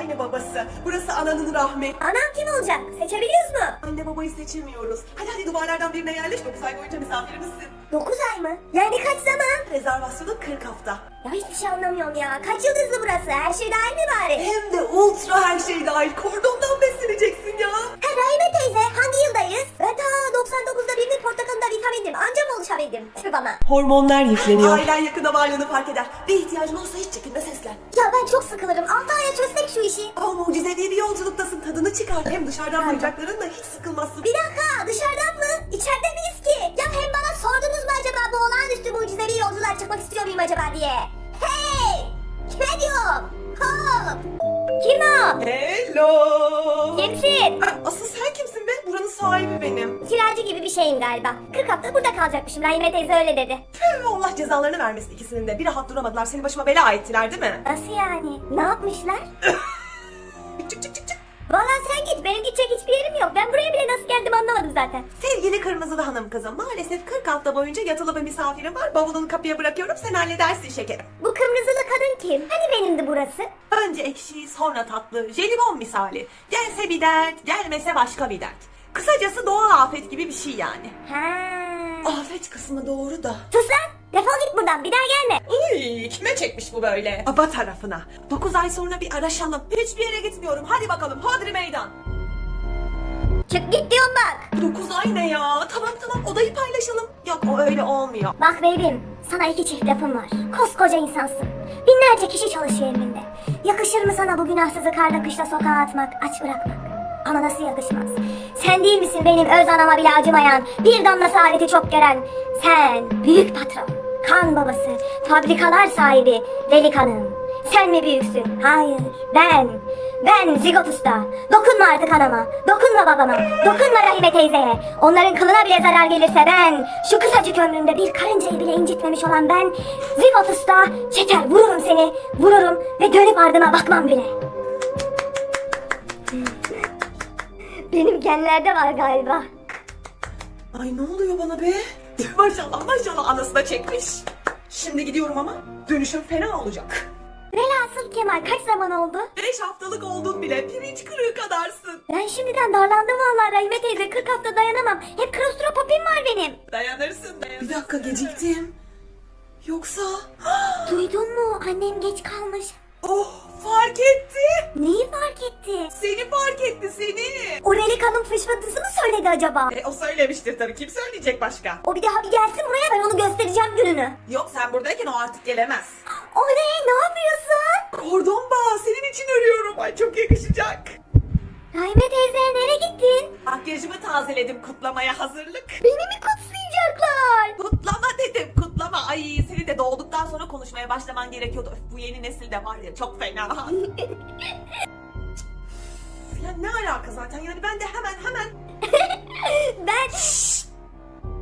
Anne babası. Burası ananın rahmi. Anam kim olacak? Seçebiliyoruz mu? Anne babayı seçemiyoruz. Hadi hadi duvarlardan birine yerleş. 9 ay boyunca misafirimizsin. 9 ay mı? Yani kaç zaman? Rezervasyonu 40 hafta. Ya hiçbir şey anlamıyorum ya. Kaç yıldızlı burası? Her şey dahil mi bari? Hem de ultra her şey dahil. Kordondan besleneceksin ya. Ha Rahime teyze hangi yıldayız? Ben ta 99'da birinin portakalında vitamindim. Anca mı oluşabildim? Tüh bana. Hormonlar yükleniyor. Ailen yakında varlığını fark eder. Bir ihtiyacın olursa hiç çekinme seslen. Ya ben çok sıkılırım. İşi. Ama mucizevi bir yolculuktasın. Tadını çıkar. Hem dışarıdan bayacaklarınla hiç sıkılmazsın. Bir dakika dışarıdan mı? İçeride miyiz ki? Ya hem bana sordunuz mu acaba bu olağanüstü mucizevi yolculuğa çıkmak istiyor muyum acaba diye? Hey! Kime diyorum? Hop! Kim o? Hello. Kimsin? Ha, Asıl sen kimsin be? Buranın sahibi benim. Kiracı gibi bir şeyim galiba. 40 hafta burada kalacakmışım. Rahime teyze öyle dedi. Tüh, Allah cezalarını vermesin ikisinin de. Bir rahat duramadılar. Seni başıma bela ettiler değil mi? Nasıl yani? Ne yapmışlar? Çık çık çık çık. Valla sen git. Benim gidecek hiçbir yerim yok. Ben buraya bile nasıl geldim anlamadım zaten. Sevgili kırmızılı hanım kızım. Maalesef 40 hafta boyunca yatılı bir misafirim var. Bavulunu kapıya bırakıyorum. Sen halledersin şekerim. Bu kırmızılı kadın kim? Hani benimdi burası? Önce ekşi sonra tatlı. Jelibon misali. Gelse bir dert, gelmese başka bir dert. Kısacası doğal afet gibi bir şey yani. Ha. Afet kısmı doğru da. Sus lan. Defol git buradan. Bir daha gelme. Uy, kime çekmiş bu böyle? Baba tarafına. 9 ay sonra bir araşalım. Hiçbir yere gitmiyorum. Hadi bakalım. Hodri meydan. Çık git diyorum bak. 9 ay ne ya? Tamam tamam odayı paylaşalım. Yok o öyle olmuyor. Bak beyim, sana iki çift lafım var. Koskoca insansın. Binlerce kişi çalışıyor emrinde. Yakışır mı sana bu günahsızı karda kışta sokağa atmak, aç bırakmak? Ama nasıl yakışmaz? Sen değil misin benim öz anama bile acımayan, bir damla saadeti çok gören? Sen, büyük patron, kan babası, fabrikalar sahibi, delikanım. Sen mi büyüksün? Hayır, ben. Ben Zigot Usta. Dokunma artık anama. Dokunma babama. Dokunma Rahime teyzeye. Onların kılına bile zarar gelirse ben, şu kısacık ömrümde bir karıncayı bile incitmemiş olan ben, Zigot Usta, çeker vururum seni, vururum ve dönüp ardıma bakmam bile. Benim genlerde var galiba. Ay ne oluyor bana be? maşallah maşallah anası da çekmiş. Şimdi gidiyorum ama dönüşüm fena olacak. Velhasıl Kemal kaç zaman oldu? 5 haftalık oldun bile pirinç kırığı kadarsın. Ben şimdiden darlandım vallahi Rahime teyze 40 hafta dayanamam. Hep klostropopim var benim. Dayanırsın dayanırsın. Bir dakika geciktim. Yoksa... Duydun mu? Annem geç kalmış. Oh fark etti. Neyi fark etti? Seni fark etti seni. O Relika'nın fışfırtısı mı söyledi acaba? E, o söylemiştir tabii. Kim söyleyecek başka? O bir daha bir gelsin buraya ben onu göstereceğim gününü. Yok sen buradayken o artık gelemez. O ne? Ne yapıyorsun? Kordon bağı senin için örüyorum. Ay çok yakışacak. Rahime teyze nereye gittin? Makyajımı tazeledim kutlamaya hazırlık. Beni mi konuşmaya başlaman gerekiyordu. Öf, bu yeni nesil de var ya çok fena. ya ne alaka zaten yani ben de hemen hemen ben...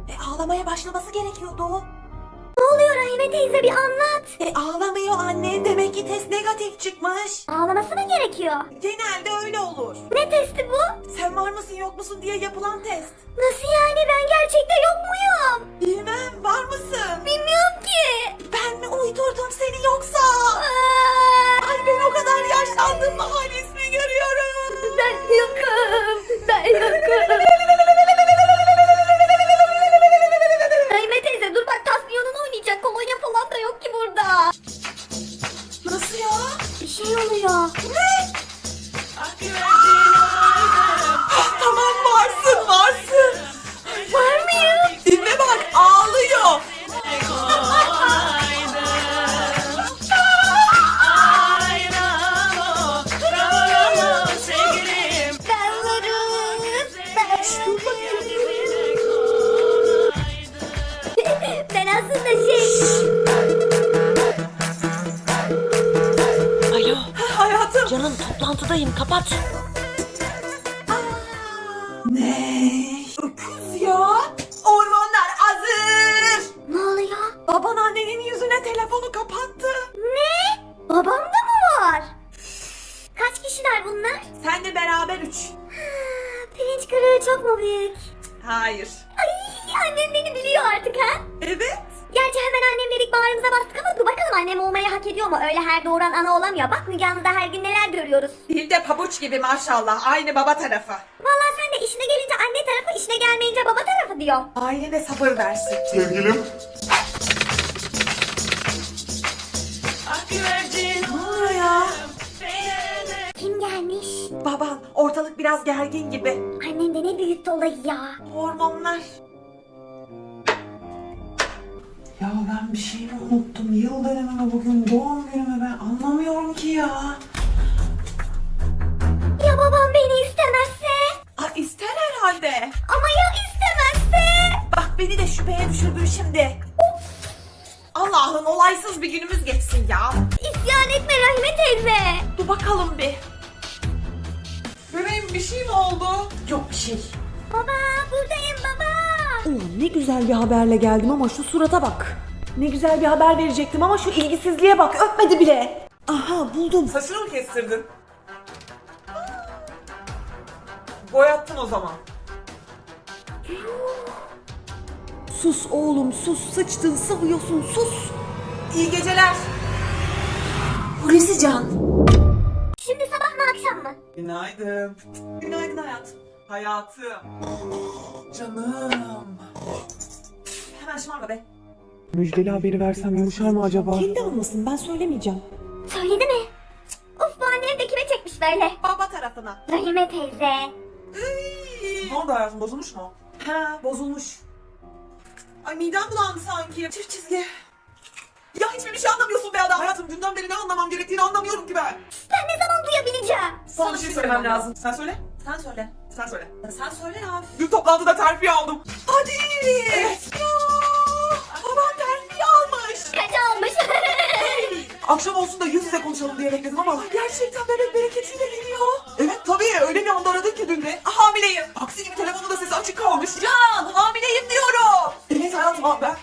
e, ağlamaya başlaması gerekiyordu. Ne oluyor Rahime teyze bir anlat. E ağlamıyor anne demek ki test negatif çıkmış. Ağlaması mı gerekiyor? Genelde öyle olur. Ne testi bu? Sen var mısın yok musun diye yapılan test. Nasıl yani ben gerçekte yok muyum? Bilmem var mısın? Bilmiyorum ki. Uydurdum seni yoksa? Ay ben o kadar yaşlandım mı halis toplantıdayım kapat. Ne? Öküz ya. Hormonlar hazır. Ne oluyor? Baban annenin yüzüne telefonu kapattı. Ne? Babamda mı var? Kaç kişiler bunlar? Senle beraber üç. Pirinç kırığı çok mu büyük? Hayır. Ay annem beni biliyor artık ha? Evet. Gerçi hemen annem dedik bağrımıza bastık ama dur bakalım annem olmayı hak ediyor mu? Öyle her doğuran ana olamıyor. Bak Müge Anlı'da her gün neler görüyoruz. Dilde pabuç gibi maşallah. Aynı baba tarafı. Vallahi sen de işine gelince anne tarafı, işine gelmeyince baba tarafı diyor. Ailene sabır versin. Sevgilim. Ne oluyor ya? Kim gelmiş? Baban ortalık biraz gergin gibi. Annen de ne büyüttü olayı ya. Hormonlar. Ya ben bir şey mi unuttum? Yıl dönümümü bugün, doğum günümü ben anlamıyorum ki ya. Ya babam beni istemezse? Aa, ister herhalde. Ama ya istemezse? Bak beni de şüpheye düşürdün şimdi. Allah'ın olaysız bir günümüz geçsin ya. İsyan etme Rahime teyze. Dur bakalım bir. Bebeğim bir şey mi oldu? Yok bir şey. Baba buradayım. Ulan ne güzel bir haberle geldim ama şu surata bak. Ne güzel bir haber verecektim ama şu ilgisizliğe bak öpmedi bile. Aha buldum. Saçını mı kestirdin? Boyattın o zaman. Sus oğlum sus sıçtın sıvıyorsun sus. İyi geceler. Hulusi Can. Şimdi sabah mı akşam mı? Günaydın. Günaydın hayatım. Hayatım. Canım. Hemen şımarma be. Müjdeli haberi versem yumuşar mı acaba? Kendi anlasın ben söylemeyeceğim. Söyledi mi? Of bu annem de kime çekmiş böyle? Baba tarafına. Rahime teyze. Ne oldu hayatım bozulmuş mu? He bozulmuş. Ay midem bulandı sanki. Çift çizgi. Ya hiçbir şey anlamıyorsun be adam. Hayatım dünden beri ne anlamam gerektiğini anlamıyorum ki ben. Ben ne zaman duyabileceğim? Sana bir şey söylemem lazım. Sen söyle. Sen söyle. Sen söyle. Sen söyle ya. Dün toplantıda terfi aldım. Hadi. Evet. Ya. Babam terfi almış. Kaç almış? Akşam olsun da yüz yüze konuşalım diye bekledim ama gerçekten bebek bereketiyle geliyor. Evet tabii öyle bir anda aradın ki dün de. Hamileyim. Aksi gibi telefonun da sesi açık kalmış. Can hamileyim diyorum. Evet hayatım abi ben.